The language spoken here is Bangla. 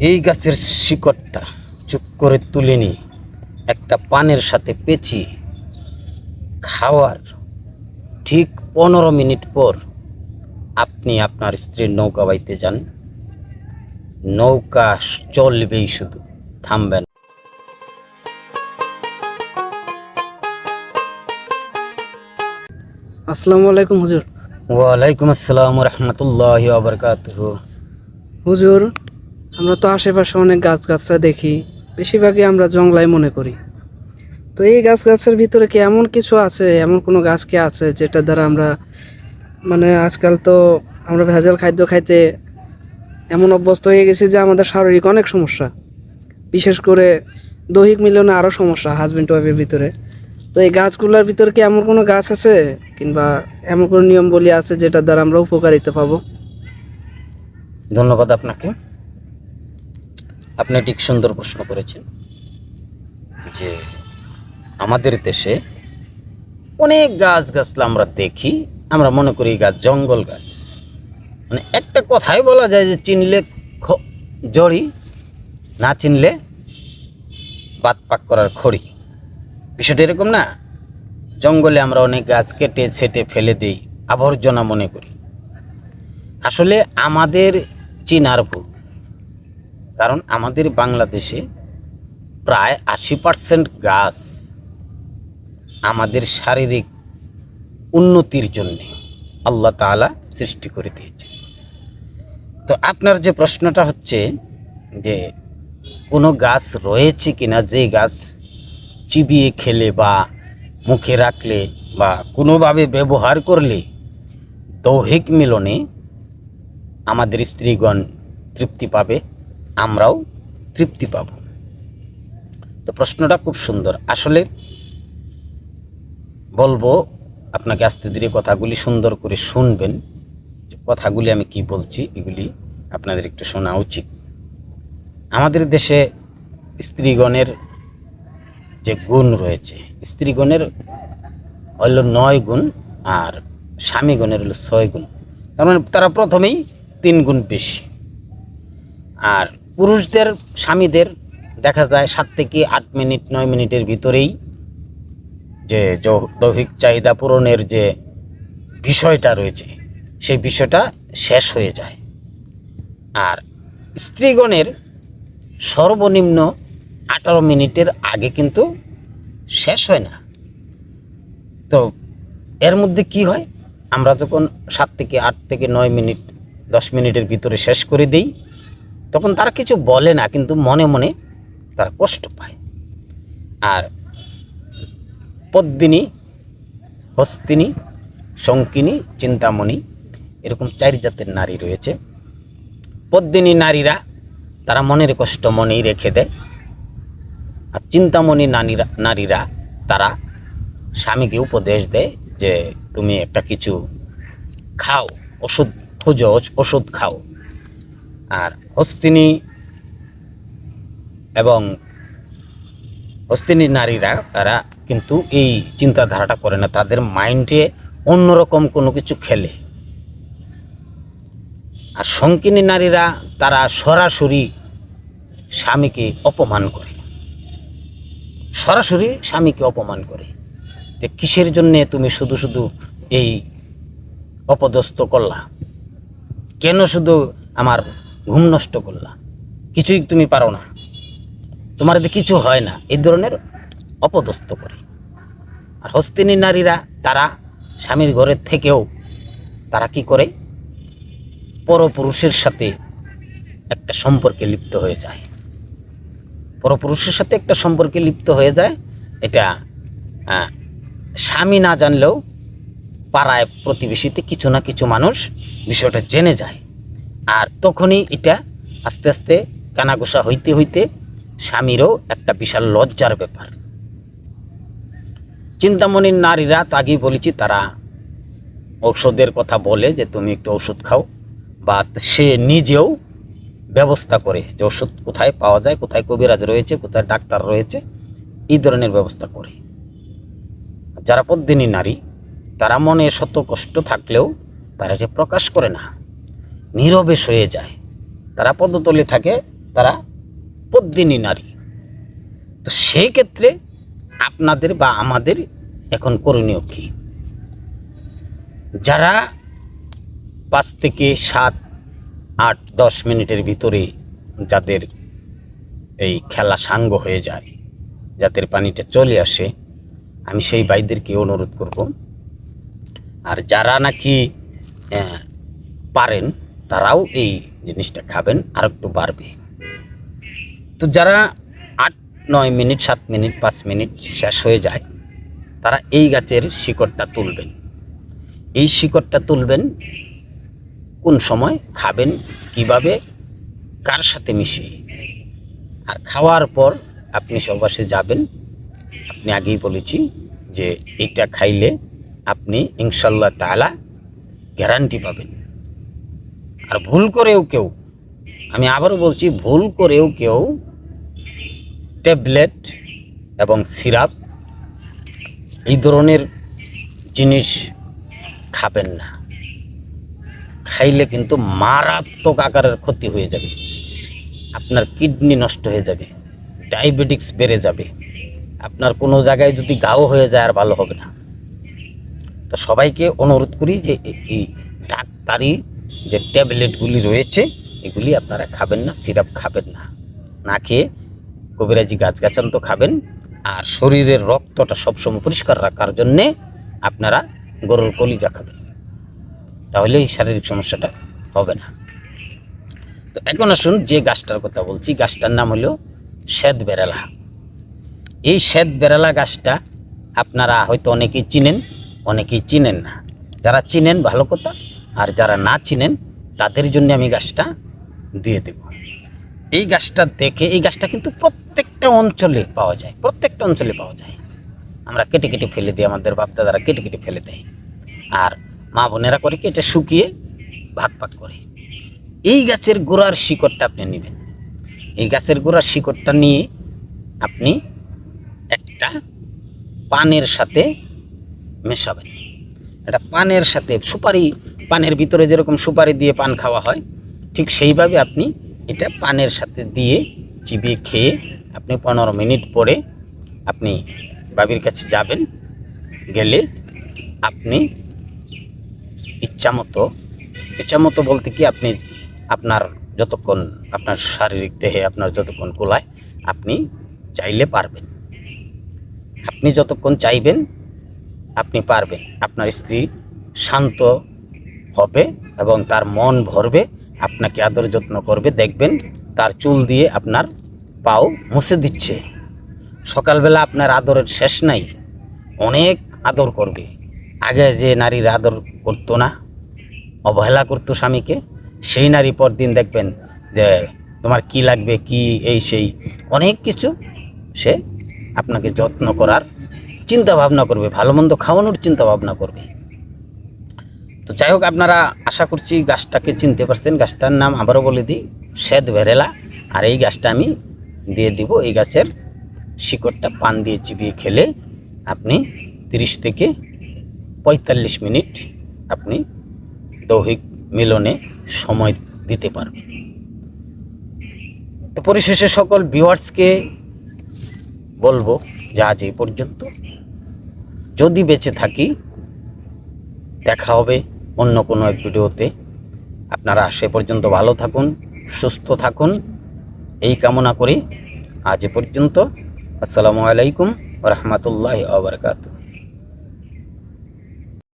এই গাছের শিকড়টা চুপ করে তুলে নিয়ে একটা পানের সাথে পেঁচিয়ে খাওয়ার ঠিক পনেরো মিনিট পর আপনি আপনার স্ত্রীর নৌকা বাইতে যান। নৌকা চলবেই শুধু থামবেন। আসসালামু আলাইকুম হুজুর। ওয়ালাইকুম আসসালাম রহমতুল্লাহ আবরকাতুহ হুজুর আমরা তো আশেপাশে অনেক গাছ গাছরা দেখি। বেশিরভাগই আমরা জংলায় মনে করি। তো এই গাছ গাছের ভিতরে কি এমন কিছু আছে, এমন কোনো গাছ কি আছে যেটা দ্বারা আমরা মানে আজকাল তো আমরা ভেজাল খাদ্য খাইতে এমন অভ্যস্ত হয়ে গেছি যে আমাদের শারীরিক অনেক সমস্যা। বিশেষ করে দৈহিক মিলনে আরও সমস্যা হাজব্যান্ড ওয়াইফের ভিতরে। তো এই গাছগুলোর ভিতরে কি এমন কোনো গাছ আছে? কিংবা এমন কোনো নিয়ম বলি আছে যেটার দ্বারা আমরা উপকারিতা পাবো? ধন্যবাদ আপনাকে। আপনি ঠিক সুন্দর প্রশ্ন করেছেন যে আমাদের দেশে অনেক গাছ গাছলা আমরা দেখি, আমরা মনে করি গাছ জঙ্গল গাছ। মানে একটা কথাই বলা যায় যে চিনলে জড়ি, না চিনলে বাত পাক করার খড়ি। বিষয়টা এরকম না? জঙ্গলে আমরা অনেক গাছ কেটে, ছেটে ফেলে দিই, আবর্জনা মনে করি। আসলে আমাদের চিনার ভুল। কারণ আমাদের বাংলাদেশে প্রায় আশি পার্সেন্ট গাছ আমাদের শারীরিক উন্নতির জন্যে আল্লাহ তাআলা সৃষ্টি করে দিয়েছে। তো আপনার যে প্রশ্নটা হচ্ছে যে কোনো গাছ রয়েছে কিনা, যে গাছ চিবিয়ে খেলে বা মুখে রাখলে বা কোনোভাবে ব্যবহার করলে দৈহিক মিলনে আমাদের স্ত্রীগণ তৃপ্তি পাবে আমরাও তৃপ্তি পাব। তো প্রশ্নটা খুব সুন্দর। আসলে বলব, আপনাকে আস্তে ধীরে কথাগুলি সুন্দর করে শুনবেন। যে কথাগুলি আমি কি বলছি, এগুলি আপনাদের একটু শোনা উচিত। আমাদের দেশে স্ত্রীগণের যে গুণ রয়েছে, স্ত্রীগণের হলো নয় গুণ আর স্বামীগণের হলো ছয় গুণ। তার মানে তারা প্রথমেই তিন গুণ বেশি। আর পুরুষদের, স্বামীদের দেখা যায় সাত থেকে আট মিনিট, নয় মিনিটের ভিতরেই যে দৈহিক চাহিদা পূরণের যে বিষয়টা রয়েছে, সেই বিষয়টা শেষ হয়ে যায়। আর স্ত্রীগণের সর্বনিম্ন আঠারো মিনিটের আগে কিন্তু শেষ হয় না। তো এর মধ্যে কি হয়? আমরা যখন সাত থেকে আট থেকে নয় মিনিট, দশ মিনিটের ভিতরে শেষ করে দেই তখন তারা কিছু বলে না, কিন্তু মনে মনে তারা কষ্ট পায়। আর পদ্মিনী, হস্তিনী, শঙ্কিনী, চিন্তামণি এরকম চার জাতের নারী রয়েছে। পদ্মিনী নারীরা তারা মনের কষ্ট মনেই রেখে দেয়। আর চিন্তামণি নারীরা নারীরা তারা স্বামীকে উপদেশ দেয় যে, তুমি একটা কিছু খাও, ওষুধ, খোঁজ, ওষুধ খাও। আর হস্তিনী এবং হস্তিনী নারীরা, তারা কিন্তু এই চিন্তাধারাটা করে না। তাদের মাইন্ডে অন্যরকম কোনো কিছু খেলে। আর শঙ্কিনী নারীরা, তারা সরাসরি স্বামীকে অপমান করে। সরাসরি স্বামীকে অপমান করে। যে কিসের জন্যে তুমি শুধু শুধু এই অপদস্থ করলা? কেন শুধু আমার ঘুম নষ্ট করলা। কিছুই তুমি পারো না। তোমার কিছু হয় না, এই ধরনের অপদস্থ করে। আর হস্তিনী নারীরা, তারা স্বামীর ঘরের থেকেও তারা কি করে? পরপুরুষের সাথে একটা সম্পর্কে লিপ্ত হয়ে যায়। পরপুরুষের সাথে একটা সম্পর্কে লিপ্ত হয়ে যায়, এটা স্বামী না জানলেও পাড়ায়, প্রতিবেশীতে কিছু না কিছু মানুষ বিষয়টা জেনে যায়। আর তখনই এটা আস্তে আস্তে কানাঘোষা হইতে হইতে স্বামীরও একটা বিশাল লজ্জার ব্যাপার। চিন্তামণির নারীরা তো আগেই বলেছি, তারা ঔষধের কথা বলে যে তুমি একটু ওষুধ খাও বা সে নিজেও ব্যবস্থা করে যে ওষুধ কোথায় পাওয়া যায়, কোথায় কবিরাজ রয়েছে, কোথায় ডাক্তার রয়েছে, এই ধরনের ব্যবস্থা করে। যারা পদ্মিনী নারী, তারা মনে শত কষ্ট থাকলেও তারা যে প্রকাশ করে না। নীরবে সয়ে যায়। তারা পদতলে থাকে, তারা পদ্মিনী নারী। তো সেই ক্ষেত্রে আপনাদের বা আমাদের এখন করণীয় কি? যারা পাঁচ থেকে সাত, আট, দশ মিনিটের ভিতরে যাদের এই খেলা সাঙ্গ হয়ে যায়, যাদের পানিটা চলে আসে, আমি সেই ভাইদেরকে অনুরোধ করব। আর যারা নাকি পারেন তারাও এই জিনিসটা খাবেন, আর একটু বাড়বে। তো যারা আট, নয় মিনিট, সাত মিনিট, পাঁচ মিনিট শেষ হয়ে যায়, তারা এই গাছের শিকড়টা তুলবেন। এই শিকড়টা তুলবেন, কোন সময় খাবেন, কীভাবে, কার সাথে মিশিয়ে আর খাওয়ার পর আপনি সবাসে যাবেন। আপনি আগেই বলেছি যে এটা খাইলে আপনি ইনশাল্লাহ তালা গ্যারান্টি পাবেন। আর ভুল করেও কেউ, আমি আবারও বলছি, ভুল করেও কেউ ট্যাবলেট এবং সিরাপ এই ধরনের জিনিস খাবেন না। খাইলে কিন্তু মারাত্মক আকারের ক্ষতি হয়ে যাবে। আপনার কিডনি নষ্ট হয়ে যাবে ডায়াবেটিক্স বেড়ে যাবে। আপনার কোনো জায়গায় যদি গাও হয়ে যায় আর ভালো হবে না। তো সবাইকে অনুরোধ করি যে এই ডাক্তারি যে ট্যাবলেটগুলি রয়েছে, এগুলি আপনারা খাবেন না, সিরাপ খাবেন না। না খেয়ে কবিরাজি গাছগাছান তো খাবেন, আর শরীরের রক্তটা সবসময় পরিষ্কার রাখার জন্যে আপনারা গরুর কলিজা খাবেন। তাহলে এই শারীরিক সমস্যাটা হবে না। তো এখন আসুন যে গাছটার কথা বলছি, গাছটার নাম হলো শ্বেত বেড়ালা এই শ্বেত বেড়ালা গাছটা আপনারা হয়তো অনেকেই চিনেন অনেকেই চিনেন না। যারা চিনেন, ভালো কথা। আর যারা না চিনেন, তাদের জন্য আমি গাছটা দিয়ে দেব। এই গাছটা দেখে, এই গাছটা কিন্তু প্রত্যেকটা অঞ্চলে পাওয়া যায়, প্রত্যেকটা অঞ্চলে পাওয়া যায়। আমরা কেটে কেটে ফেলে দিই, আমাদের বাপদাদারা কেটে কেটে ফেলে দেয়। আর মা বোনেরা করে কেটে শুকিয়ে ভাগ ভাগ করে। এই গাছের গোড়ার শিকড়টা আপনি নেবেন। এই গাছের গোড়ার শিকড়টা নিয়ে আপনি একটা পানের সাথে মেশাবেন। এটা পানের সাথে সুপারি পানের ভিতরে যেরকম সুপারি দিয়ে পান খাওয়া হয়, ঠিক সেইভাবে আপনি এটা পানের সাথে দিয়ে চিবিয়ে খেয়ে আপনি পনেরো মিনিট পরে আপনি বাবির কাছে যাবেন। গেলে আপনি ইচ্ছা মতো ইচ্ছা মতো বলতে কি আপনি আপনার যতক্ষণ আপনার শারীরিক দেহে আপনার যতক্ষণ কোলায়, আপনি চাইলে পারবেন। আপনি যতক্ষণ চাইবেন, আপনি পারবেন। আপনার স্ত্রী শান্ত হবে এবং তার মন ভরবে, আপনাকে আদর যত্ন করবে। দেখবেন তার চুল দিয়ে আপনার পাও মুছে দিচ্ছে। সকালবেলা আপনার আদরের শেষ নাই, অনেক আদর করবে। আগে যে নারীর আদর করতো না, অবহেলা করতো স্বামীকে, সেই নারী পরদিন দেখবেন যে তোমার কি লাগবে, কি এই সেই, অনেক কিছু সে আপনাকে যত্ন করার চিন্তা ভাবনা করবে, ভালো মন্দ খাওয়ানোর চিন্তা ভাবনা করবে। তো যাই হোক আপনারা আশা করছি গাছটাকে চিনতে পারছেন। গাছটার নাম আবারও বলে দিই, শ্বেত ভেরেলা। আর এই গাছটা আমি দিয়ে দিব, এই গাছের শিকড়টা পান দিয়ে চিবিয়ে খেলে আপনি তিরিশ থেকে পঁয়তাল্লিশ মিনিট আপনি দৈহিক মিলনে সময় দিতে পারবেন। তো পরিশেষে সকল ভিউয়ার্সকে বলব যে আজ এই পর্যন্ত। যদি বেঁচে থাকি, দেখা হবে। অন্য কোনো এক ভিডিওতে। আপনারা সে পর্যন্ত ভালো থাকুন, সুস্থ থাকুন। এই কামনা করি আজ পর্যন্ত। আসসালামু আলাইকুম রহমতুল্লাহ আবরকাত